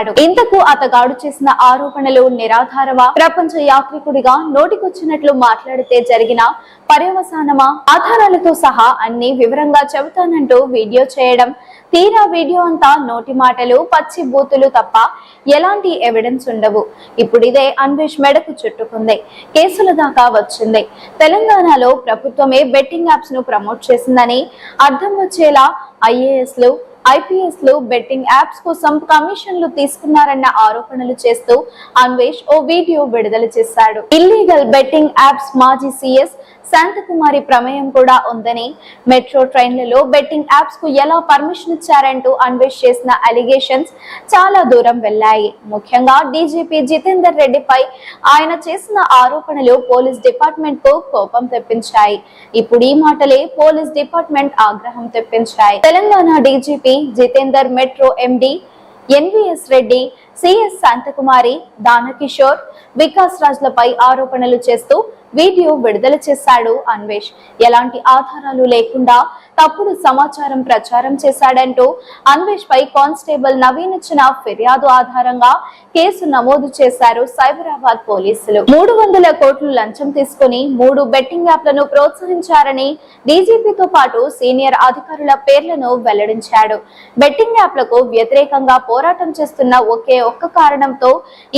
చేశాడు. ఇంతకు అతగాడు చేసిన ఆరోపణలు నిరాధారమా? ప్రపంచ యాత్రికుడిగా నోటికొచ్చినట్లు మాట్లాడితే జరిగిన పర్యవసానమా? ఆధారాలతో సహా అన్ని వివరంగా చెబుతానంటూ వీడియో చేయడం తీరా వీడియో అంతా నోటి మాటలు పచ్చి బూతులు తప్ప ఎలాంటి ఎవిడెన్స్ ఉండవు. ఇప్పుడు ఇదే అన్వేష్ మెడకు చుట్టుకుంది. కేసుల దాకా వచ్చింది. తెలంగాణలో ప్రభుత్వమే బెట్టింగ్ యాప్స్ను ప్రమోట్ చేసిందని అర్థం వచ్చేలా ఐఏఎస్లు ఐపీఎస్లో బెట్టింగ్ యాప్స్ కోసం కమిషన్లు తీసుకున్నారన్న ఆరోపణలు చేస్తూ అన్వేష్ ఓ వీడియో విడుదల చేశాడు. ఇల్లీగల్ బెట్టింగ్ యాప్స్ మాజీ సీఎస్ శాంతకుమారి ప్రమేయం కూడా ఉందని మెట్రో ట్రైన్లలో బెట్టింగ్ యాప్స్కు ఎలా పర్మిషన్ ఇచ్చారంటూ అన్వేష్ చేసిన అలిగేషన్స్ చాలా దూరం వెళ్ళాయి. ముఖ్యంగా డీజీపీ జితేందర్ రెడ్డిపై ఆయన చేసిన ఆరోపణలు పోలీస్ డిపార్ట్మెంట్కు కోపం తెప్పించాయి. ఇప్పుడు ఈ మాటలే పోలీస్ డిపార్ట్మెంట్ ఆగ్రహం తెప్పించాయి. Telangana DGP Jitender metro MD NVS Reddy CS Shantakumari Danakishore Vikas రాజ్లపై ఆరోపణలు చేస్తూ వీడియో విడుదల చేశాడు అన్వేష్. ఎలాంటి ఆధారాలు లేకుండా తప్పుడు సమాచారం ప్రచారం చేశాడంటూ అన్వేష్ పై కానిస్టేబుల్ నవీన్ ఇచ్చిన ఫిర్యాదు ఆధారంగా కేసు నమోదు చేశారు సైబరాబాద్ పోలీసులు. మూడు వందల కోట్లు లంచం తీసుకుని మూడు బెట్టింగ్ యాప్లను ప్రోత్సహించారని డీజీపీతో పాటు సీనియర్ అధికారుల పేర్లను వెల్లడించాడు. బెట్టింగ్ యాప్లకు వ్యతిరేకంగా పోరాటం చేస్తున్న ఒకే ఒక్క కారణంతో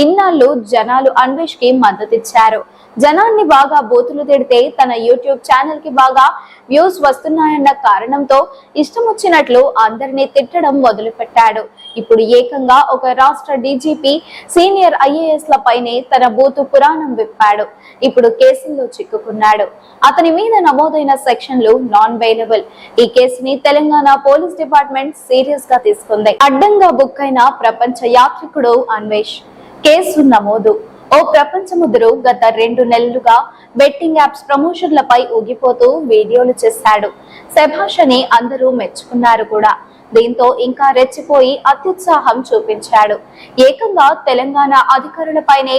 ఇన్నాళ్ళు జనాలు అన్వేష్కి మద్దతిచ్చారు. జనాన్ని బాగా బూతులు తిడితే తన యూట్యూబ్ ఛానల్కి బాగా వ్యూస్ వస్తున్నాయన్న కారణంతో ఇష్టం వచ్చినట్లు అందరినీ తిట్టడం మొదలుపెట్టాడు. ఇప్పుడు ఏకంగా ఒక రాష్ట్ర డీజీపీ సీనియర్ ఐఏఎస్ ల పైనే తన బూతు పురాణం విప్పాడు. ఇప్పుడు కేసుల్లో చిక్కుకున్నాడు. అతని మీద నమోదైన సెక్షన్లు నాన్ బెయిలబుల్ ఈ కేసుని తెలంగాణ పోలీస్ డిపార్ట్మెంట్ సీరియస్గా తీసుకుంది. అడ్డంగా బుక్ అయిన ప్రపంచ అధ్యాపకుడు అన్వేష్. కేసు నమోదు. ఓ ప్రపంచముద్రు గత రెండు నెలలుగా బెట్టింగ్ యాప్స్ ప్రమోషన్లపై ఊగిపోతూ వీడియోలు చేశాడు. శభాష్ అని అందరూ మెచ్చుకున్నారు కూడా. దీంతో ఇంకా రెచ్చిపోయి అత్యుత్సాహం చూపించాడు. ఏకంగా తెలంగాణ అధికారులపైనే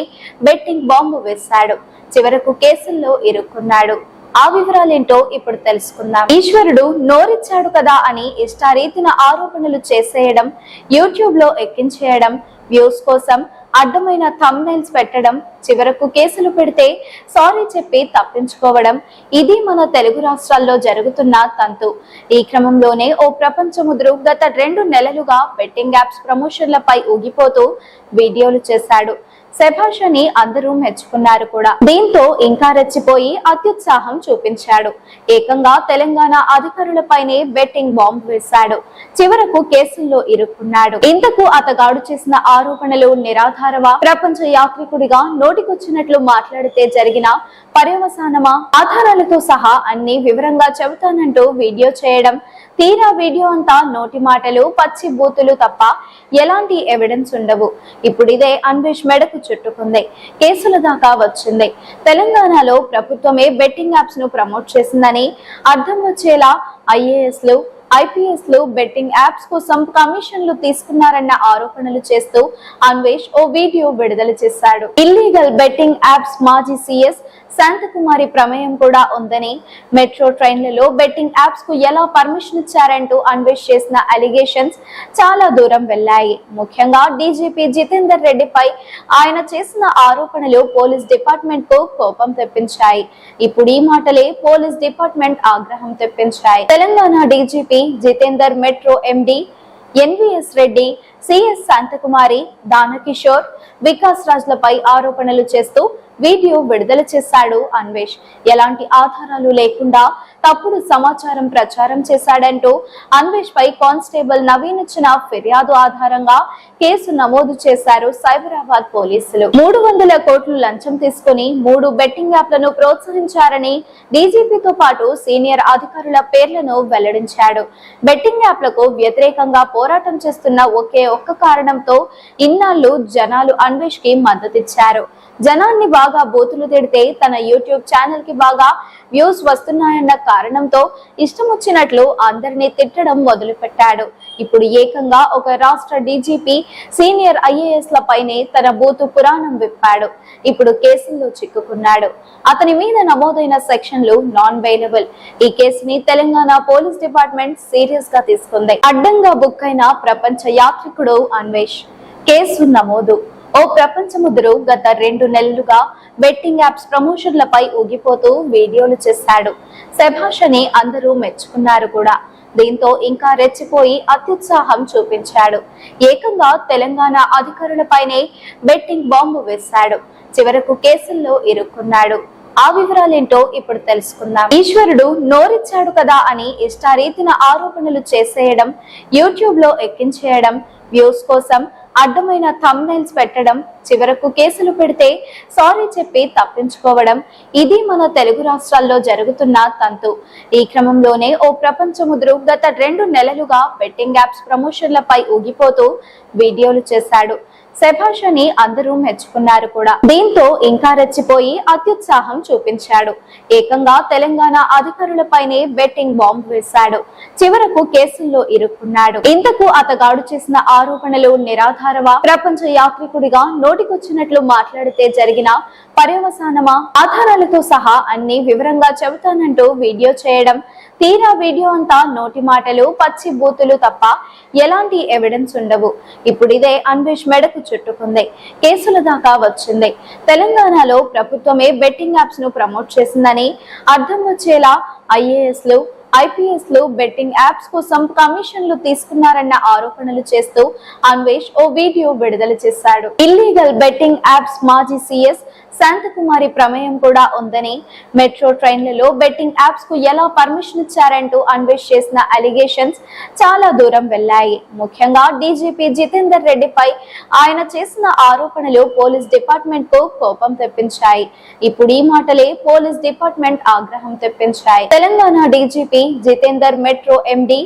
బెట్టింగ్ బాంబు వేశాడు. చివరకు కేసుల్లో ఇరుక్కున్నాడు. ఆ వివరాలేంటో ఇప్పుడు తెలుసుకుందాం. ఈశ్వరుడు నోరిచ్చాడు కదా అని ఇష్టారీతిన ఆరోపణలు చేసేయడం యూట్యూబ్లో ఎక్కించేయడం వ్యూస్ కోసం అడ్డమైన థంబ్నైల్స్ పెట్టడం చివరకు కేసులు పెడితే సారీ చెప్పి తప్పించుకోవడం ఇది మన తెలుగు రాష్ట్రాల్లో జరుగుతున్న తంతు. ఈ క్రమంలోనే ఓ ప్రపంచముద్రు గత రెండు నెలలుగా బెట్టింగ్ యాప్స్ ప్రమోషన్లపై ఊగిపోతూ వీడియోలు చేశాడు. శభాష్ అని అందరూ మెచ్చుకున్నారు కూడా. దీంతో ఇంకా రెచ్చిపోయి అత్యుత్సాహం చూపించాడు. ఏకంగా తెలంగాణ అధికారులపైనే బెట్టింగ్ బాంబ్ వేశాడు. చివరకు కేసుల్లో ఇరుక్కున్నాడు. ఇంతకు అతగాడు చేసిన ఆరోపణలు నిరాధారమా? ప్రపంచ యాత్రికుడిగా నోటికొచ్చినట్లు మాట్లాడితే జరిగిన పర్యవసానమా? ఆధారాలతో సహా అన్ని వివరంగా చెబుతానంటూ వీడియో చేయడం తీరా వీడియో అంతా నోటి మాటలు పచ్చి బూతులు తప్ప ఎలాంటి ఎవిడెన్స్ ఉండవు. ఇప్పుడు ఇదే అన్వేష్ మెడకు చుట్టుకుంది. కేసుల దాకా వచ్చింది. తెలంగాణలో ప్రభుత్వమే బెట్టింగ్ యాప్స్ను ప్రమోట్ చేసిందని అర్థం వచ్చేలా ఐఏఎస్లు ఐపీఎస్లు బెట్టింగ్ యాప్స్ కోసం కమిషన్లు తీసుకున్నారన్న ఆరోపణలు చేస్తూ అన్వేష్ ఓ వీడియో విడుదల చేశాడు. ఇల్లీగల్ బెట్టింగ్ యాప్స్ మాజీ సీఎస్ శాంతకుమారి ప్రమేయం కూడా ఉందని మెట్రో ట్రైన్లలో బెట్టింగ్ యాప్స్కు ఎలా పర్మిషన్ ఇచ్చారంటూ అన్వేష్ చేసిన అలిగేషన్స్ చాలా దూరం వెళ్ళాయి. ముఖ్యంగా డీజీపీ జితేందర్ రెడ్డిపై ఆయన చేసిన ఆరోపణలు పోలీస్ డిపార్ట్మెంట్కు కోపం తెప్పించాయి. ఇప్పుడు ఈ మాటలే పోలీస్ డిపార్ట్మెంట్ ఆగ్రహం తెప్పించాయి. Telangana DGP Jitender metro MD NVS Reddy CS Shantakumari Danakishore Vikas రాజ్లపై ఆరోపణలు చేస్తూ వీడియో విడుదల చేశాడు అన్వేష్. ఎలాంటి ఆధారాలు లేకుండా తప్పుడు సమాచారం ప్రచారం చేశాడంటూ అన్వేష్ పై కానిస్టేబుల్ నవీన్ ఇచ్చిన ఫిర్యాదు ఆధారంగా కేసు నమోదు చేశారు సైబరాబాద్ పోలీసులు. మూడు వందల కోట్లు లంచం తీసుకుని మూడు బెట్టింగ్ యాప్లను ప్రోత్సహించారని డీజీపీతో పాటు సీనియర్ అధికారుల పేర్లను వెల్లడించాడు. బెట్టింగ్ యాప్లకు వ్యతిరేకంగా పోరాటం చేస్తున్న ఒకే ఒక్క కారణంతో ఇన్నాళ్ళు జనాలు అన్వేష్కి మద్దతిచ్చారు. జనాన్ని బాగా బూతులు తిడితే తన యూట్యూబ్ ఛానల్కి బాగా వ్యూస్ వస్తున్నాయన్న కారణంతో ఇష్టం వచ్చినట్లు అందరినీ తిట్టడం మొదలుపెట్టాడు. ఇప్పుడు ఏకంగా ఒక రాష్ట్ర డీజీపీ సీనియర్ ఐఏఎస్ ల పైనే తన బూతు పురాణం విప్పాడు. ఇప్పుడు కేసుల్లో చిక్కుకున్నాడు. అతని మీద నమోదైన సెక్షన్లు నాన్ బెయిలబుల్ ఈ కేసుని తెలంగాణ పోలీస్ డిపార్ట్మెంట్ సీరియస్గా తీసుకుంది. అడ్డంగా బుక్ అయిన ప్రపంచ యాత్రికుడు అన్వేష్. కేసు నమోదు. ఓ ప్రపంచ ముదురు గత రెండు నెలలుగా బెట్టింగ్ యాప్స్ ప్రమోషన్లపై ఊగిపోతూ వీడియోలు చేశాడు. శభాష్ అని అందరూ మెచ్చుకున్నారు కూడా. దీంతో ఇంకా రెచ్చిపోయి అత్యుత్సాహం చూపించాడు. ఏకంగా తెలంగాణ అధికారులపైనే బెట్టింగ్ బాంబు వేశాడు. చివరకు కేసుల్లో ఇరుక్కున్నాడు. ఆ వివరాలేంటో ఇప్పుడు తెలుసుకుందాం. ఈశ్వరుడు నోరిచ్చాడు కదా అని ఇష్టారీతిన ఆరోపణలు చేసేయడం యూట్యూబ్లో ఎక్కించేయడం వ్యూస్ కోసం అడ్డమైన థంబ్నైల్స్ పెట్టడం చివరకు కేసులు పెడితే సారీ చెప్పి తప్పించుకోవడం ఇది మన తెలుగు రాష్ట్రాల్లో జరుగుతున్న తంతు. ఈ క్రమంలోనే ఓ ప్రపంచ ముదురు గత రెండు నెలలుగా బెట్టింగ్ యాప్స్ ప్రమోషన్లపై ఊగిపోతూ వీడియోలు చేశాడు. శభాష్ అని అందరూ మెచ్చుకున్నారు కూడా. దీంతో ఇంకా రెచ్చిపోయి అత్యుత్సాహం చూపించాడు. ఏకంగా తెలంగాణ అధికారులపైనే బెట్టింగ్ బాంబు వేశాడు. చివరకు కేసుల్లో ఇరుక్కున్నాడు. ఇంతకు అతగాడు చేసిన ఆరోపణలు నిరాధారమా? ప్రపంచ యాత్రికుడిగా నోటికొచ్చినట్లు మాట్లాడితే జరిగిన పర్యవసానమా? ఆధారాలతో సహా అన్ని వివరంగా చెబుతానంటూ వీడియో చేయడం తీరా వీడియో అంతా నోటి మాటలు పచ్చి బూతులు తప్ప ఎలాంటి ఎవిడెన్స్ ఉండవు. ఇప్పుడు ఇదే అన్వేష్ మెడకు చుట్టుకుంది. కేసుల దాకా వచ్చింది. తెలంగాణలో ప్రభుత్వమే బెట్టింగ్ యాప్స్ను ప్రమోట్ చేసిందని అర్థం వచ్చేలా ఐఏఎస్లు ఐపీఎస్లు బెట్టింగ్ యాప్స్ కోసం కమిషన్లు తీసుకున్నారన్న ఆరోపణలు చేస్తూ అన్వేష్ ఓ వీడియో విడుదల చేశాడు. ఇల్లీగల్ బెట్టింగ్ యాప్స్ మాజీ సీఎస్ శాంతకుమారి ప్రమేయం కూడా ఉందని మెట్రో ట్రైన్లలో బెట్టింగ్ యాప్స్కు ఎలా పర్మిషన్ ఇచ్చారంటూ అన్వేష్ చేసిన అలిగేషన్స్ చాలా దూరం వెళ్ళాయి ముఖ్యంగా డీజీపీ జితేందర్ రెడ్డిపై ఆయన చేసిన ఆరోపణలు పోలీస్ డిపార్ట్మెంట్కు కోపం తెప్పించాయి. ఇప్పుడు ఈ మాటలే పోలీస్ డిపార్ట్మెంట్ ఆగ్రహం తెప్పించాయి. Telangana DGP Jitender metro MD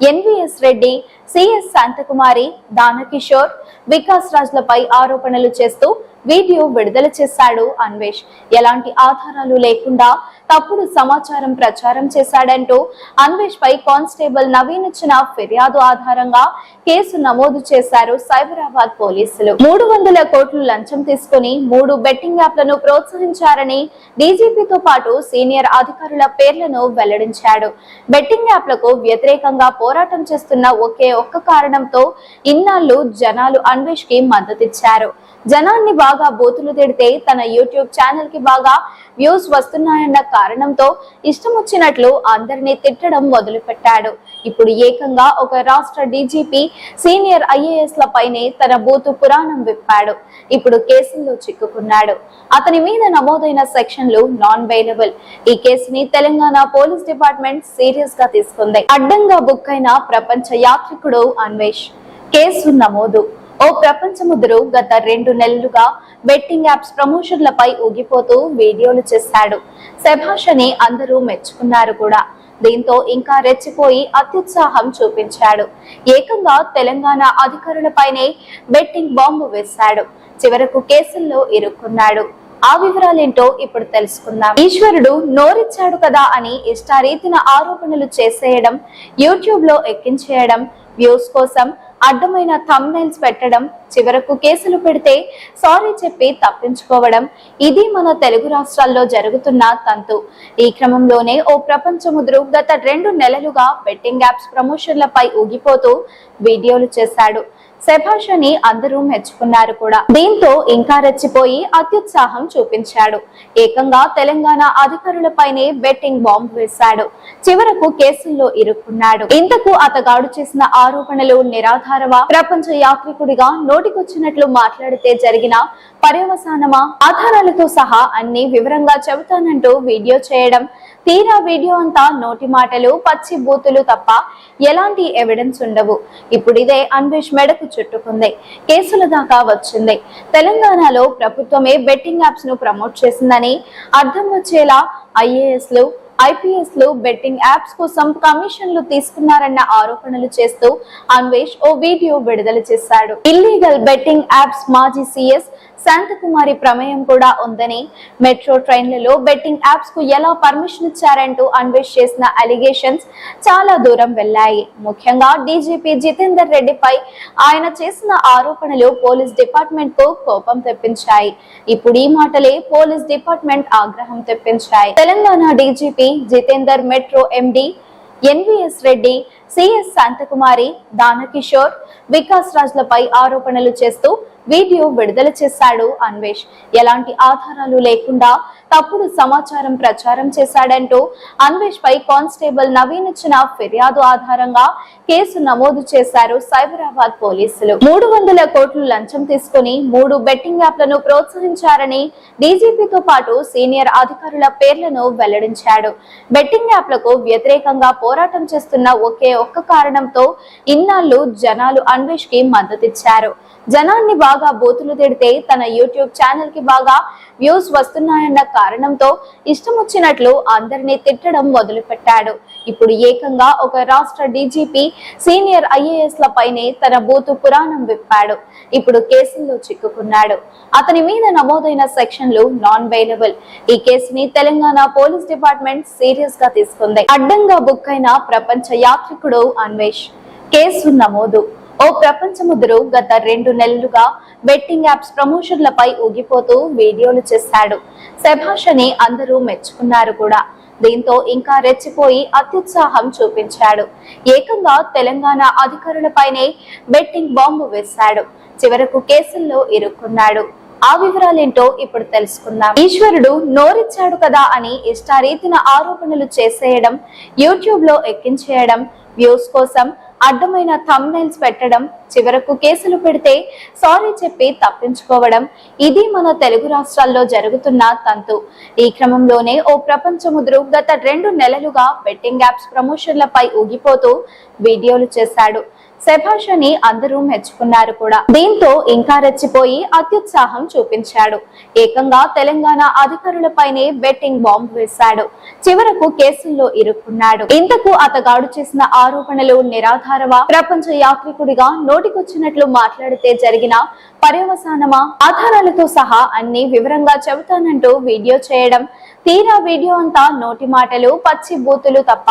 NVS Reddy CS Shantakumari Danakishore Vikas రాజ్లపై ఆరోపణలు చేస్తూ వీడియో విడుదల చేశాడు అన్వేష్. ఎలాంటి ఆధారాలు లేకుండా తప్పుడు సమాచారం ప్రచారం చేశాడంటూ అన్వేష్ పై కానిస్టేబుల్ నవీన్ ఇచ్చిన ఫిర్యాదు ఆధారంగా కేసు నమోదు చేశారు సైబరాబాద్ పోలీసులు. మూడు వందల కోట్లు లంచం తీసుకుని మూడు బెట్టింగ్ యాప్లను ప్రోత్సహించారని డీజీపీతో పాటు సీనియర్ అధికారుల పేర్లను వెల్లడించాడు. బెట్టింగ్ యాప్లకు వ్యతిరేకంగా పోరాటం చేస్తున్న ఒకే ఒక్క కారణంతో ఇన్నాళ్ళు జనాలు అన్వేష్కి మద్దతిచ్చారు. జనాన్ని బాగా బూతులు తిడితే తన యూట్యూబ్ ఛానల్కి బాగా వ్యూస్ వస్తున్నాయన్న కారణంతో ఇష్టం వచ్చినట్లు అందరినీ తిట్టడం మొదలుపెట్టాడు. ఇప్పుడు ఏకంగా ఒక రాష్ట్ర డీజీపీ సీనియర్ ఐఏఎస్ లపైనే తన బూతు పురాణం విప్పాడు. ఇప్పుడు కేసుల్లో చిక్కుకున్నాడు. అతని మీద నమోదైన సెక్షన్లు నాన్ వేలబుల్ ఈ కేసుని తెలంగాణ పోలీస్ డిపార్ట్మెంట్ సీరియస్గా తీసుకుంది. అడ్డంగా బుక్ అయిన ప్రపంచ యాత్రికుడు అన్వేష్. కేసు నమోదు. ఓ ప్రపంచ ముదురు గత రెండు నెలలుగా బెట్టింగ్ యాప్స్ ప్రమోషన్లపై ఊగిపోతూ వీడియోలు చేశాడు. శభాష్ అని అందరూ మెచ్చుకున్నారు కూడా. దీంతో ఇంకా రెచ్చిపోయి అత్యుత్సాహం చూపించాడు. ఏకంగా తెలంగాణ అధికారులపైనే బెట్టింగ్ బాంబు వేశాడు. చివరకు కేసుల్లో ఇరుక్కున్నాడు. ఆ వివరాలేంటో ఇప్పుడు తెలుసుకుందాం. ఈశ్వరుడు నోరిచ్చాడు కదా అని ఇష్టారీతిన ఆరోపణలు చేసేయడం యూట్యూబ్లో ఎక్కించేయడం వ్యూస్ కోసం అడ్డమైన థంబ్నైల్స్ పెట్టడం చివరకు కేసులు పెడితే సారీ చెప్పి తప్పించుకోవడం ఇది మన తెలుగు రాష్ట్రాల్లో జరుగుతున్న తంతు. ఈ క్రమంలోనే ఓ ప్రపంచ ముదురు గత రెండు నెలలుగా బెట్టింగ్ యాప్స్ ప్రమోషన్లపై ఊగిపోతూ వీడియోలు చేశాడు. శభాష్ అని అందరూ మెచ్చుకున్నారు కూడా. దీంతో ఇంకా రెచ్చిపోయి అత్యుత్సాహం చూపించాడు. ఏకంగా తెలంగాణ అధికారులపైనే బెట్టింగ్ బాంబు వేశాడు. చివరకు కేసుల్లో ఇరుక్కున్నాడు. ఇంతకు అతగాడు చేసిన ఆరోపణలు నిరాధారమా? ప్రపంచ యాత్రికుడిగా నోటికొచ్చినట్లు మాట్లాడితే జరిగిన పర్యవసానమా? ఆధారాలతో సహా అన్ని వివరంగా చెబుతానంటూ వీడియో చేయడం. తీరా వీడియో అంతా నోటి మాటలు పచ్చి బూతులు తప్ప ఎలాంటి ఎవిడెన్స్ ఉండవు. ఇప్పుడు ఇదే అన్వేష్ మెడకు చుట్టుకుంది. కేసుల దాకా వచ్చింది. తెలంగాణలో ప్రభుత్వమే బెట్టింగ్ యాప్స్ను ప్రమోట్ చేసిందని అర్థం వచ్చేలా ఐఏఎస్లు ఐపీఎస్ బెట్టింగ్ యాప్స్ కోసం కమిషన్లు తీసుకున్నారన్న ఆరోపణలు చేస్తూ అన్వేష్ ఓ వీడియో విడుదల చేశాడు. ఇల్లీగల్ బెట్టింగ్ యాప్స్ మాజీ సీఎస్ శాంతకుమారి ప్రమేయం కూడా ఉందని మెట్రో ట్రైన్లలో బెట్టింగ్ యాప్స్కు ఎలా పర్మిషన్ ఇచ్చారంటూ అన్వేష్ చేసిన అలిగేషన్స్ చాలా దూరం వెళ్ళాయి. ముఖ్యంగా డీజీపీ జితేందర్ రెడ్డిపై ఆయన చేసిన ఆరోపణలు పోలీస్ డిపార్ట్మెంట్కు కోపం తెప్పించాయి. ఇప్పుడు ఈ మాటలే పోలీస్ డిపార్ట్మెంట్ ఆగ్రహం తెప్పించాయి. Telangana DGP Jitender metro MD NVS Reddy CS Shantakumari Danakishore Vikas రాజ్లపై ఆరోపణలు చేస్తూ వీడియో విడుదల చేశాడు అన్వేష్. ఎలాంటి ఆధారాలు లేకుండా తప్పుడు సమాచారం ప్రచారం చేశాడంటూ అన్వేష్ పై కానిస్టేబుల్ నవీన్ ఇచ్చిన ఫిర్యాదు ఆధారంగా కేసు నమోదు చేశారు సైబరాబాద్ పోలీసులు. మూడు వందల కోట్లు లంచం తీసుకుని మూడు బెట్టింగ్ యాప్లను ప్రోత్సహించారని డీజీపీతో పాటు సీనియర్ అధికారుల పేర్లను వెల్లడించాడు. బెట్టింగ్ యాప్లకు వ్యతిరేకంగా పోరాటం చేస్తున్న ఒకే ఒక్క కారణంతో ఇన్నాళ్ళు జనాలు అన్వేష్కి మద్దతిచ్చారు. జనాన్ని బాగా బోతులు తిడితే తన యూట్యూబ్ ఛానల్కి బాగా వ్యూస్ వస్తున్నాయన్న కారణంతో ఇష్టం వచ్చినట్లు అందరినీ తిట్టడం మొదలుపెట్టాడు. ఇప్పుడు ఏకంగా ఒక రాష్ట్ర డీజీపీ సీనియర్ ఐఏఎస్ ల పైనే తన బూతు పురాణం విప్పాడు. ఇప్పుడు కేసుల్లో చిక్కుకున్నాడు. అతని మీద నమోదైన సెక్షన్లు నాన్ బెయిలబుల్ ఈ కేసుని తెలంగాణ పోలీస్ డిపార్ట్మెంట్ సీరియస్గా తీసుకుంది. అడ్డంగా బుక్ అయిన ప్రపంచ యాత్రికుడు అన్వేష్. కేసు నమోదు. ఓ ప్రపంచముద్రు గత రెండు నెలలుగా బెట్టింగ్ యాప్స్ ప్రమోషన్లపై ఊగిపోతూ వీడియోలు చేశాడు. శభాష్ అని అందరూ మెచ్చుకున్నారు కూడా. దీంతో ఇంకా రెచ్చిపోయి అత్యుత్సాహం చూపించాడు. ఏకంగా తెలంగాణ అధికారులపైనే బెట్టింగ్ బాంబు వేశాడు. చివరకు కేసుల్లో ఇరుక్కున్నాడు. ఆ వివరాలేంటో ఇప్పుడు తెలుసుకుందాం. ఈశ్వరుడు నోరిచ్చాడు కదా అని ఇష్టారీతిన ఆరోపణలు చేసేయడం యూట్యూబ్లో ఎక్కించేయడం వ్యూస్ కోసం అడ్డమైన థంబ్నైల్స్ పెట్టడం చివరకు కేసులు పెడితే సారీ చెప్పి తప్పించుకోవడం. ఇది మన తెలుగు రాష్ట్రాల్లో జరుగుతున్న తంతు. ఈ క్రమంలోనే ఓ ప్రపంచముద్రు గత రెండు నెలలుగా బెట్టింగ్ యాప్స్ ప్రమోషన్లపై ఊగిపోతూ వీడియోలు చేశాడు. శభాష్ అని అందరూ మెచ్చుకున్నారు కూడా. దీంతో ఇంకా రెచ్చిపోయి అత్యుత్సాహం చూపించాడు. ఏకంగా తెలంగాణ అధికారులపైనే బెట్టింగ్ బాంబ్ వేశాడు. చివరకు కేసుల్లో ఇరుక్కున్నాడు. ఇంతకు అతగాడు చేసిన ఆరోపణలు నిరాధారవా? ప్రపంచ యాత్రికుడిగా నోటికొచ్చినట్లు మాట్లాడితే జరిగిన పర్యవసానమా? ఆధారాలతో సహా అన్ని వివరంగా చెబుతానంటూ వీడియో చేయడం తీరా వీడియో అంతా నోటి మాటలు పచ్చి బూతులు తప్ప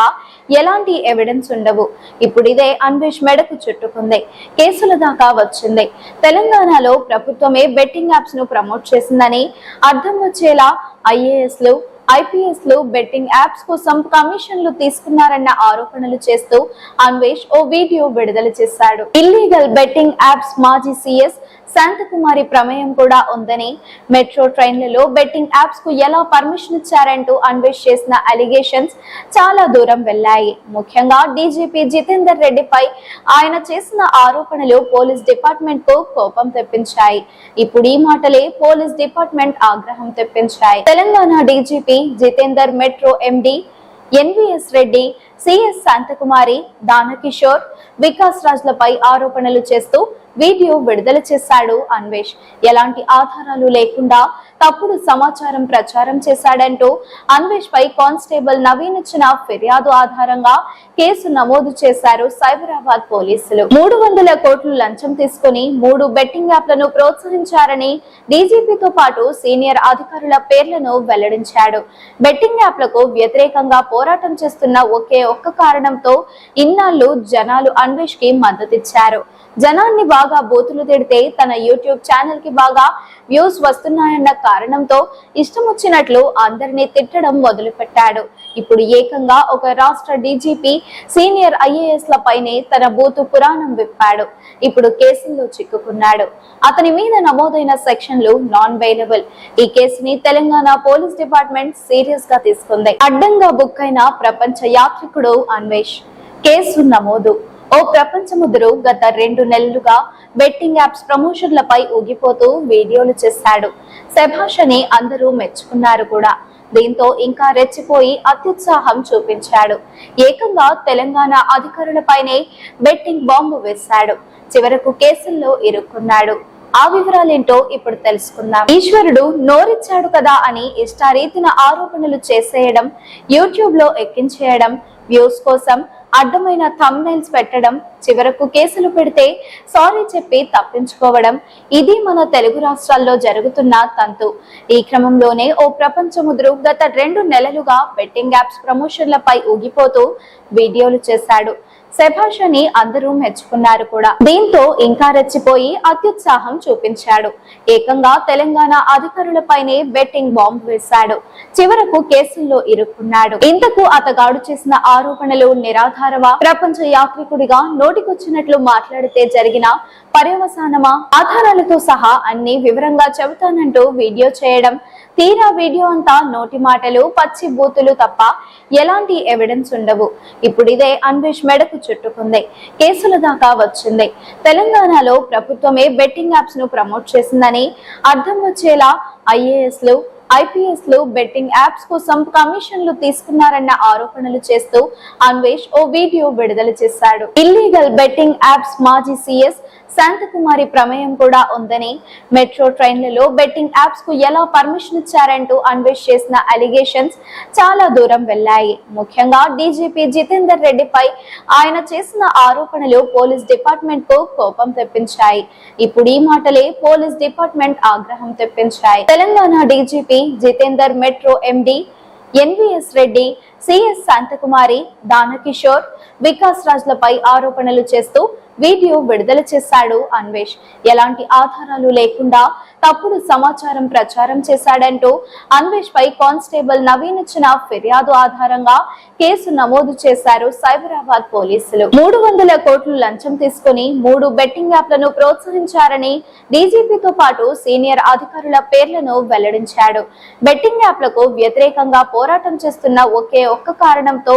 ఎలాంటి ఎవిడెన్స్ ఉండవు. ఇప్పుడు ఇదే అన్వేష్ మెడకు చుట్టుకుంది. కేసుల దాకా వచ్చింది. తెలంగాణలో ప్రభుత్వమే బెట్టింగ్ యాప్స్ను ప్రమోట్ చేసిందని అర్థం వచ్చేలా ఐఏఎస్లు ఐపీఎస్లో బెట్టింగ్ యాప్స్ కోసం కమిషన్లు తీసుకున్నారన్న ఆరోపణలు చేస్తూ అన్వేష్ ఓ వీడియో విడుదల చేశాడు. ఇల్లీగల్ బెట్టింగ్ యాప్స్ మాజీ సీఎస్ శాంతకుమారి ప్రమేయం కూడా ఉందని మెట్రో ట్రైన్లలో బెట్టింగ్ యాప్స్కు ఎలా పర్మిషన్ ఇచ్చారంటూ అన్వేష్ చేసిన అలిగేషన్స్ చాలా దూరం వెళ్ళాయి. ముఖ్యంగా డీజీపీ జితేందర్ రెడ్డిపై ఆయన చేసిన ఆరోపణలు పోలీస్ డిపార్ట్మెంట్కు కోపం తెప్పించాయి. ఇప్పుడు ఈ మాటలే పోలీస్ డిపార్ట్మెంట్ ఆగ్రహం తెప్పించాయి. Telangana DGP Jitender metro MD NVS Reddy CS Shantakumari Danakishore Vikas రాజ్లపై ఆరోపణలు చేస్తూ వీడియో విడుదల చేశాడు అన్వేష్. ఎలాంటి ఆధారాలు లేకుండా తప్పుడు సమాచారం ప్రచారం చేశాడంటూ అన్వేష్ పై కానిస్టేబుల్ నవీన్ ఇచ్చిన ఫిర్యాదు ఆధారంగా కేసు నమోదు చేశారు సైబరాబాద్ పోలీసులు. మూడు వందల కోట్లు లంచం తీసుకుని మూడు బెట్టింగ్ యాప్లను ప్రోత్సహించారని డీజీపీతో పాటు సీనియర్ అధికారుల పేర్లను వెల్లడించాడు. బెట్టింగ్ యాప్లకు వ్యతిరేకంగా పోరాటం చేస్తున్న ఒకే ఒక్క కారణంతో ఇన్నాళ్ళు జనాలు అన్వేష్కి మద్దతిచ్చారు. జనాన్ని బాగా బోతులు తిడితే తన యూట్యూబ్ ఛానల్కి బాగా వ్యూస్ వస్తున్నాయన్న కారణంతో ఇష్టం వచ్చినట్లు అందరినీ తిట్టడం మొదలుపెట్టాడు. ఇప్పుడు ఏకంగా ఒక రాష్ట్ర డీజీపీ సీనియర్ ఐఏఎస్ లపైనే తన బూతు పురాణం విప్పాడు. ఇప్పుడు కేసుల్లో చిక్కుకున్నాడు. అతని మీద నమోదైన సెక్షన్లు నాన్ బెయిలబుల్ ఈ కేసుని తెలంగాణ పోలీస్ డిపార్ట్మెంట్ సీరియస్గా తీసుకుంది. అడ్డంగా బుక్ అయిన ప్రపంచ యాత్రికుడు అన్వేష్. కేసు నమోదు. ఓ ప్రపంచ ముద్దురు గత రెండు నెలలుగా బెట్టింగ్ యాప్స్ ప్రమోషన్లపై ఊగిపోతూ వీడియోలు చేశాడు. శభాష్ అని అందరూ మెచ్చుకున్నారు కూడా. దీంతో ఇంకా రెచ్చిపోయి అత్యుత్సాహం చూపించాడు. ఏకంగా తెలంగాణ అధికారులపైనే బెట్టింగ్ బాంబు వేశాడు. చివరకు కేసుల్లో ఇరుక్కున్నాడు. ఆ వివరాలేంటో ఇప్పుడు తెలుసుకుందాం. ఈశ్వరుడు నోరిచ్చాడు కదా అని ఇష్టారీతిన ఆరోపణలు చేసేయడం యూట్యూబ్లో ఎక్కించేయడం వ్యూస్ కోసం అడ్డమైన థంబ్నైల్స్ పెట్టడం చివరకు కేసులు పెడితే సారీ చెప్పి తప్పించుకోవడం ఇది మన తెలుగు రాష్ట్రాల్లో జరుగుతున్న తంతు. ఈ క్రమంలోనే ఓ ప్రపంచముద్రు గత రెండు నెలలుగా బెట్టింగ్ యాప్స్ ప్రమోషన్లపై ఊగిపోతూ వీడియోలు చేశాడు. శభాష్ అని అందరూ మెచ్చుకున్నారు కూడా. దీంతో ఇంకా రెచ్చిపోయి అత్యుత్సాహం చూపించాడు. ఏకంగా తెలంగాణ అధికారులపైనే బెట్టింగ్ బాంబు వేశాడు. చివరకు కేసుల్లో ఇరుక్కున్నాడు. ఇంతకు అతగాడు చేసిన ఆరోపణలు నిరాధారవా ప్రపంచ యాత్రికుడిగా నోటికొచ్చినట్లు మాట్లాడితే జరిగిన పర్యవసానమా? ఆధారాలతో సహా అన్ని వివరంగా చెబుతానంటూ వీడియో చేయడం తీరా వీడియో అంతా నోటి మాటలు పచ్చి బూతులు తప్ప ఎలాంటి ఎవిడెన్స్ ఉండవు. ఇప్పుడు ఇదే అన్వేష్ మెడకు చుట్టుకుంది. కేసుల దాకా వచ్చింది. తెలంగాణలో ప్రభుత్వమే బెట్టింగ్ యాప్స్ను ప్రమోట్ చేసిందని అర్థం వచ్చేలా ఐఏఎస్లు ఐపీఎస్లో బెట్టింగ్ యాప్స్ కోసం కమిషన్లు తీసుకున్నారన్న ఆరోపణలు చేస్తూ అన్వేష్ ఓ వీడియో విడుదల చేశాడు. ఇల్లీగల్ బెట్టింగ్ యాప్స్ మాజీ సీఎస్ శాంతకుమారి ప్రమేయం కూడా ఉందని మెట్రో ట్రైన్లలో బెట్టింగ్ యాప్స్కు ఎలా పర్మిషన్ ఇచ్చారంటూ అన్వేష్ చేసిన అలిగేషన్స్ చాలా దూరం వెళ్ళాయి. ముఖ్యంగా డీజీపీ జితేందర్ రెడ్డిపై ఆయన చేసిన ఆరోపణలు పోలీస్ డిపార్ట్మెంట్కు కోపం తెప్పించాయి. ఇప్పుడు ఈ మాటలే పోలీస్ డిపార్ట్మెంట్ ఆగ్రహం తెప్పించాయి. Telangana DGP Jitender metro MD NVS Reddy CS Shantakumari Danakishore Vikas రాజ్లపై ఆరోపణలు చేస్తూ వీడియో విడుదల చేశాడు అన్వేష్. ఎలాంటి ఆధారాలు లేకుండా తప్పుడు సమాచారం ప్రచారం చేశాడంటూ అన్వేష్ పై కానిస్టేబుల్ నవీన్ ఇచ్చిన ఫిర్యాదు ఆధారంగా కేసు నమోదు చేశారు సైబరాబాద్ పోలీసులు. మూడు వందల కోట్లు లంచం తీసుకుని మూడు బెట్టింగ్ యాప్లను ప్రోత్సహించారని డీజీపీతో పాటు సీనియర్ అధికారుల పేర్లను వెల్లడించాడు. బెట్టింగ్ యాప్లకు వ్యతిరేకంగా పోరాటం చేస్తున్న ఒకే ఒక్క కారణంతో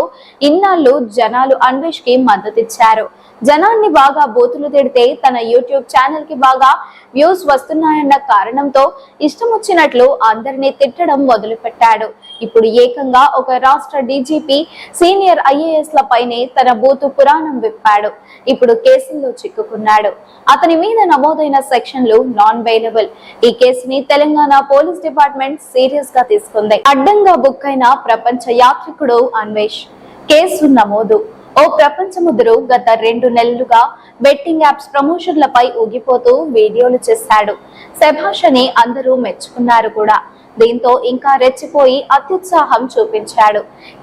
ఇన్నాళ్ళు జనాలు అన్వేష్కి మద్దతిచ్చారు. జనాన్ని బాగా బూతులు తిడితే తన యూట్యూబ్ ఛానల్కి బాగా వ్యూస్ వస్తున్నాయన్న కారణంతో ఇష్టం వచ్చినట్లు అందరినీ తిట్టడం మొదలుపెట్టాడు. ఇప్పుడు ఏకంగా ఒక రాష్ట్ర డీజీపీ సీనియర్ ఐఏఎస్ లపైనే తన బూతు పురాణం విప్పాడు. ఇప్పుడు కేసుల్లో చిక్కుకున్నాడు. అతని మీద నమోదైన సెక్షన్లు నాన్ బెయిలబుల్ ఈ కేసుని తెలంగాణ పోలీస్ డిపార్ట్మెంట్ సీరియస్గా తీసుకుంది. అడ్డంగా బుక్ అయిన ప్రపంచ యాత్రికుడు అన్వేష్. కేసు నమోదు. ఓ ప్రపంచ ముద్దురు గత రెండు నెలలుగా బెట్టింగ్ యాప్స్ ప్రమోషన్లపై ఊగిపోతూ వీడియోలు చేశాడు. శభాష్ అని అందరూ మెచ్చుకున్నారు కూడా. దీంతో ఇంకా రెచ్చిపోయి అత్యుత్సాహం చూపించాడు.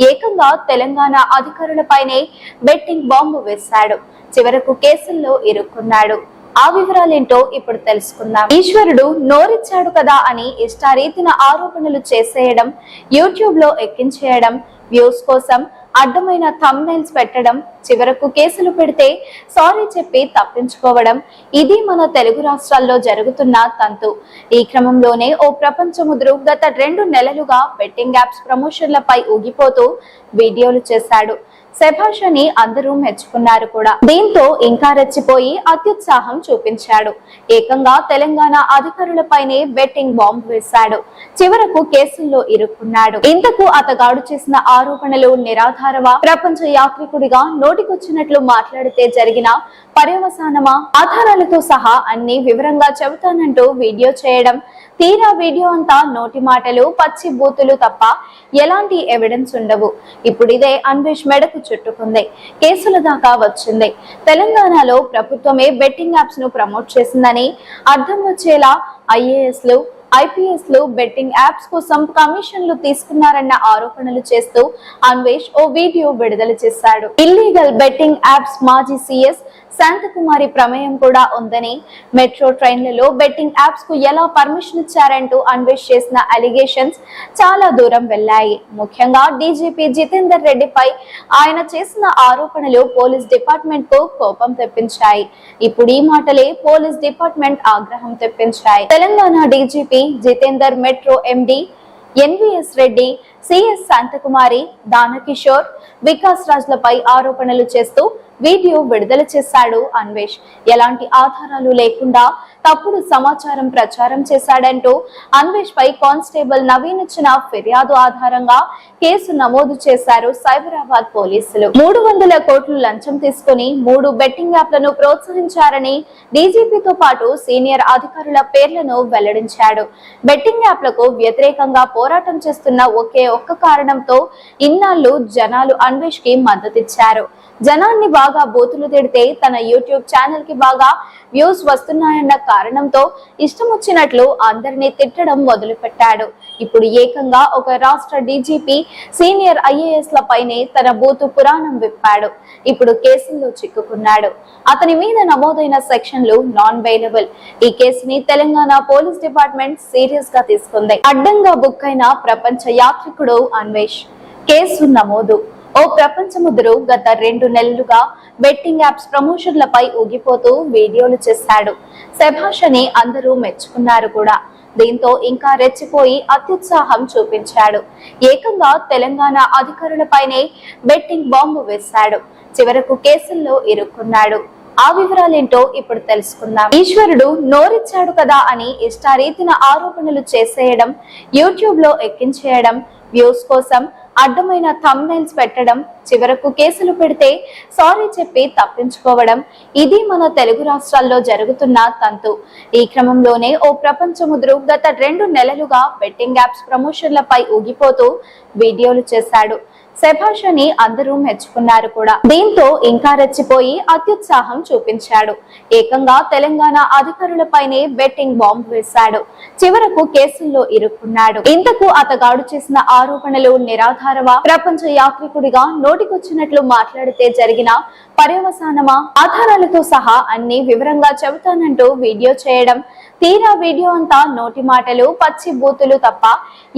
ఏకంగా తెలంగాణ అధికారులపైనే బెట్టింగ్ బాంబు వేశాడు. చివరకు కేసుల్లో ఇరుక్కున్నాడు. ఆ వివరాలేంటో ఇప్పుడు తెలుసుకుందాం. ఈశ్వరుడు నోరిచ్చాడు కదా అని ఇష్టారీతిన ఆరోపణలు చేసేయడం యూట్యూబ్లో ఎక్కించేయడం వ్యూస్ కోసం అడ్డమైన థంబ్నైల్స్ పెట్టడం చివరకు కేసులు పెడితే సారీ చెప్పి తప్పించుకోవడం ఇది మన తెలుగు రాష్ట్రాల్లో జరుగుతున్న తంతు. ఈ క్రమంలోనే ఓ ప్రపంచ ముద్రు గత రెండు నెలలుగా బెట్టింగ్ యాప్స్ ప్రమోషన్లపై ఊగిపోతూ వీడియోలు చేశాడు. శభాష్ అని అందరూ మెచ్చుకున్నారు కూడా. దీంతో ఇంకా రెచ్చిపోయి అత్యుత్సాహం చూపించాడు. ఏకంగా తెలంగాణ అధికారులపైనే బెట్టింగ్ బాంబు వేశాడు. చివరకు కేసుల్లో ఇరుక్కున్నాడు. ఇంతకు అతగాడు చేసిన ఆరోపణలు నిరాధారవా ప్రపంచ యాత్రికుడిగా నోటికొచ్చినట్లు మాట్లాడితే జరిగిన పర్యవసానమా? ఆధారాలతో సహా అన్ని వివరంగా చెబుతానంటూ వీడియో చేయడం తీరా వీడియో అంతా నోటి మాటలు పచ్చి బూతులు తప్ప ఎలాంటి ఎవిడెన్స్ ఉండవు. ఇప్పుడు ఇదే అన్వేష్ మెడకు చుట్టుకుంది. కేసుల దాకా వచ్చింది. తెలంగాణలో ప్రభుత్వమే బెట్టింగ్ యాప్స్ను ప్రమోట్ చేసిందని అర్థం వచ్చేలా ఐఏఎస్లు ఐపీఎస్లో బెట్టింగ్ యాప్స్ కోసం కమిషన్లు తీసుకున్నారన్న ఆరోపణలు చేస్తూ అన్వేష్ ఓ వీడియో విడుదల చేశాడు. ఇల్లీగల్ బెట్టింగ్ యాప్స్ మాజీ సీఎస్ శాంతకుమారి ప్రమేయం కూడా ఉందని మెట్రో ట్రైన్లలో బెట్టింగ్ యాప్స్కు ఎలా పర్మిషన్ ఇచ్చారంటూ అన్వేష్ చేసిన అలిగేషన్స్ చాలా దూరం వెళ్ళాయి. ముఖ్యంగా డీజీపీ జితేందర్ రెడ్డిపై ఆయన చేసిన ఆరోపణలు పోలీస్ డిపార్ట్మెంట్కు కోపం తెప్పించాయి. ఇప్పుడు ఈ మాటలే పోలీస్ డిపార్ట్మెంట్ ఆగ్రహం తెప్పించాయి. Telangana DGP Jitender metro MD NVS Reddy CS Shantakumari Danakishore Vikas రాజ్లపై ఆరోపణలు చేస్తూ వీడియో విడుదల చేశాడు అన్వేష్. ఎలాంటి ఆధారాలు లేకుండా తప్పుడు సమాచారం ప్రచారం చేశాడంటూ అన్వేష్ పై కానిస్టేబుల్ నవీన్ ఇచ్చిన ఫిర్యాదు ఆధారంగా కేసు నమోదు చేశారు సైబరాబాద్ పోలీసులు. మూడు వందల కోట్లు లంచం తీసుకుని మూడు బెట్టింగ్ యాప్లను ప్రోత్సహించారని డీజీపీతో పాటు సీనియర్ అధికారుల పేర్లను వెల్లడించాడు. బెట్టింగ్ యాప్లకు వ్యతిరేకంగా పోరాటం చేస్తున్న ఒకే ఒక్క కారణంతో ఇన్నాళ్ళు జనాలు అన్వేష్కి మద్దతిచ్చారు. జనాన్ని బాగా బాగా బూతులు తిడితే తన యూట్యూబ్ ఛానల్కి బాగా వ్యూస్ వస్తున్నాయన్న కారణంతో ఇష్టం వచ్చినట్లు అందరినీ తిట్టడం మొదలుపెట్టాడు. ఇప్పుడు ఏకంగా ఒక రాష్ట్ర డీజీపీ సీనియర్ ఐఏఎస్ ల పైనే తన బూతు పురాణం విప్పాడు. ఇప్పుడు కేసుల్లో చిక్కుకున్నాడు. అతని మీద నమోదైన సెక్షన్లు నాన్ బెయిలబుల్ ఈ కేసుని తెలంగాణ పోలీస్ డిపార్ట్మెంట్ సీరియస్గా తీసుకుంది. అడ్డంగా బుక్ అయిన ప్రపంచ యాత్రికుడు అన్వేష్. కేసు నమోదు. ఓ ప్రపంచముద్రు గత రెండు నెలలుగా బెట్టింగ్ యాప్స్ ప్రమోషన్లపై ఊగిపోతూ వీడియోలు చేశాడు. శభాష్ అని అందరూ మెచ్చుకున్నారు కూడా. దీంతో ఇంకా రెచ్చిపోయి అత్యుత్సాహం చూపించాడు. ఏకంగా తెలంగాణ అధికారులపైనే బెట్టింగ్ బాంబు వేశాడు. చివరకు కేసుల్లో ఇరుక్కున్నాడు. ఆ వివరాలేంటో ఇప్పుడు తెలుసుకుందాం. ఈశ్వరుడు నోరిచ్చాడు కదా అని ఇష్టారీతిన ఆరోపణలు చేసేయడం యూట్యూబ్లో ఎక్కించేయడం వ్యూస్ కోసం అడ్డమైన థంబ్నైల్స్ పెట్టడం చివరకు కేసులు పెడితే సారీ చెప్పి తప్పించుకోవడం ఇది మన తెలుగు రాష్ట్రాల్లో జరుగుతున్న తంతు. ఈ క్రమంలోనే ఓ ప్రపంచ ముద్రు గత రెండు నెలలుగా బెట్టింగ్ యాప్స్ ప్రమోషన్లపై ఊగిపోతూ వీడియోలు చేశాడు. శభాష్ అని అందరూ మెచ్చుకున్నారు కూడా. దీంతో ఇంకా రెచ్చిపోయి అత్యుత్సాహం చూపించాడు. ఏకంగా తెలంగాణ అధికారులపైనే బెట్టింగ్ బాంబు వేశాడు. చివరకు కేసుల్లో ఇరుక్కున్నాడు. ఇంతకు అతగాడు చేసిన ఆరోపణలు నిరాధారమా? ప్రపంచ యాత్రికుడిగా నోటికొచ్చినట్లు మాట్లాడితే జరిగిన పర్యవసానమా? ఆధారాలతో సహా అన్ని వివరంగా చెబుతానంటూ వీడియో చేయడం. తీరా వీడియో అంతా నోటి మాటలు పచ్చి బూతులు తప్ప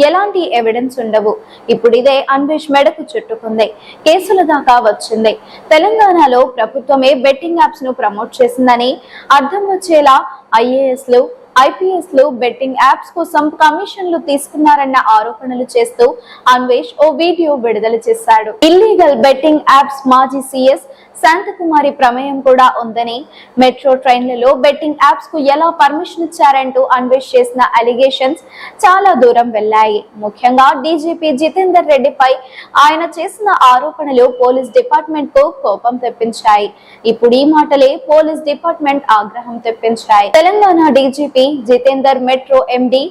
ఎలాంటి ఎవిడెన్స్ ఉండవు. ఇప్పుడు ఇదే అన్వేష్ మెడకు చుట్టుకుంది. కేసుల దాకా వచ్చింది. తెలంగాణలో ప్రభుత్వమే బెట్టింగ్ యాప్స్ను ప్రమోట్ చేసిందని అర్థం వచ్చేలా ఐఏఎస్లు ఐపీఎస్లో బెట్టింగ్ యాప్స్ కోసం కమిషన్లు తీసుకున్నారన్న ఆరోపణలు చేస్తూ అన్వేష్ ఓ వీడియో విడుదల చేశాడు. ఇల్లీగల్ బెట్టింగ్ యాప్స్ మాజీ సీఎస్ శాంతకుమారి ప్రమేయం కూడా ఉందని మెట్రో ట్రైన్లలో బెట్టింగ్ యాప్స్కు ఎలా పర్మిషన్ ఇచ్చారంటూ అన్వేష్ చేసిన అలిగేషన్స్ చాలా దూరం వెళ్ళాయి. ముఖ్యంగా డీజీపీ జితేందర్ రెడ్డిపై ఆయన చేసిన ఆరోపణలు పోలీస్ డిపార్ట్మెంట్కు కోపం తెప్పించాయి. ఇప్పుడు ఈ మాటలే పోలీస్ డిపార్ట్మెంట్ ఆగ్రహం తెప్పించాయి. Telangana DGP Jitender metro MD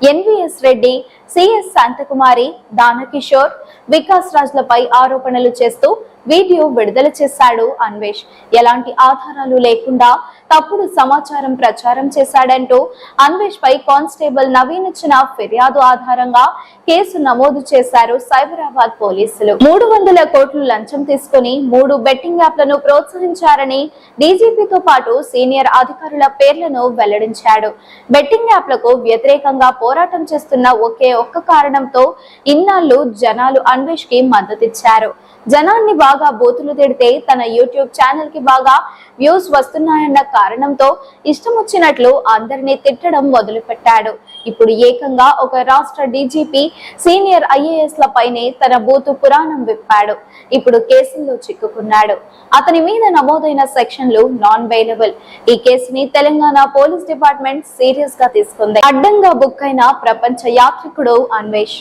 NVS Reddy CS Shantakumari Danakishore Vikas రాజ్లపై ఆరోపణలు చేస్తూ వీడియో విడుదల చేశాడు అన్వేష్. ఎలాంటి ఆధారాలు లేకుండా తప్పుడు సమాచారం ప్రచారం చేశాడంటూ అన్వేష్ పై కానిస్టేబుల్ నవీన్ ఇచ్చిన ఫిర్యాదు ఆధారంగా కేసు నమోదు చేశారు సైబరాబాద్ పోలీసులు. మూడు వందల కోట్లు లంచం తీసుకుని మూడు బెట్టింగ్ యాప్లను ప్రోత్సహించారని డీజీపీతో పాటు సీనియర్ అధికారుల పేర్లను వెల్లడించాడు. బెట్టింగ్ యాప్లకు వ్యతిరేకంగా పోరాటం చేస్తున్న ఒకే ఒక్క కారణంతో ఇన్నాళ్ళు జనాలు అన్వేష్కి మద్దతిచ్చారు. జనాన్ని బాగా బూతులు తిడితే తన యూట్యూబ్ ఛానల్కి బాగా వ్యూస్ వస్తున్నాయన్న కారణంతో ఇష్టం వచ్చినట్లు అందరినీ తిట్టడం మొదలుపెట్టాడు. ఇప్పుడు ఏకంగా ఒక రాష్ట్ర డీజీపీ సీనియర్ ఐఏఎస్ ల పైనే తన బూతు పురాణం విప్పాడు. ఇప్పుడు కేసుల్లో చిక్కుకున్నాడు. అతని మీద నమోదైన సెక్షన్లు నాన్ బెయిలబుల్ ఈ కేసుని తెలంగాణ పోలీస్ డిపార్ట్మెంట్ సీరియస్గా తీసుకుంది. అడ్డంగా బుక్ అయిన ప్రపంచ యాత్రికుడు అన్వేష్.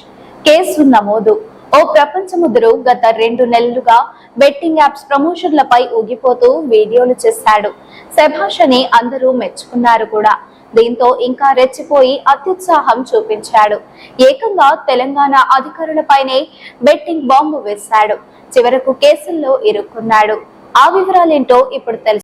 కేసు నమోదు. ఓ ప్రపంచముద్రు గత రెండు నెలలుగా బెట్టింగ్ యాప్స్ ప్రమోషన్లపై ఊగిపోతూ వీడియోలు చేశాడు. శభాష్ అని అందరూ మెచ్చుకున్నారు కూడా. దీంతో ఇంకా రెచ్చిపోయి అత్యుత్సాహం చూపించాడు. ఏకంగా తెలంగాణ అధికారులపైనే బెట్టింగ్ బాంబు వేశాడు. చివరకు కేసుల్లో ఇరుక్కున్నాడు. ఆ వివరాలేంటో ఇప్పుడు తెలుసు.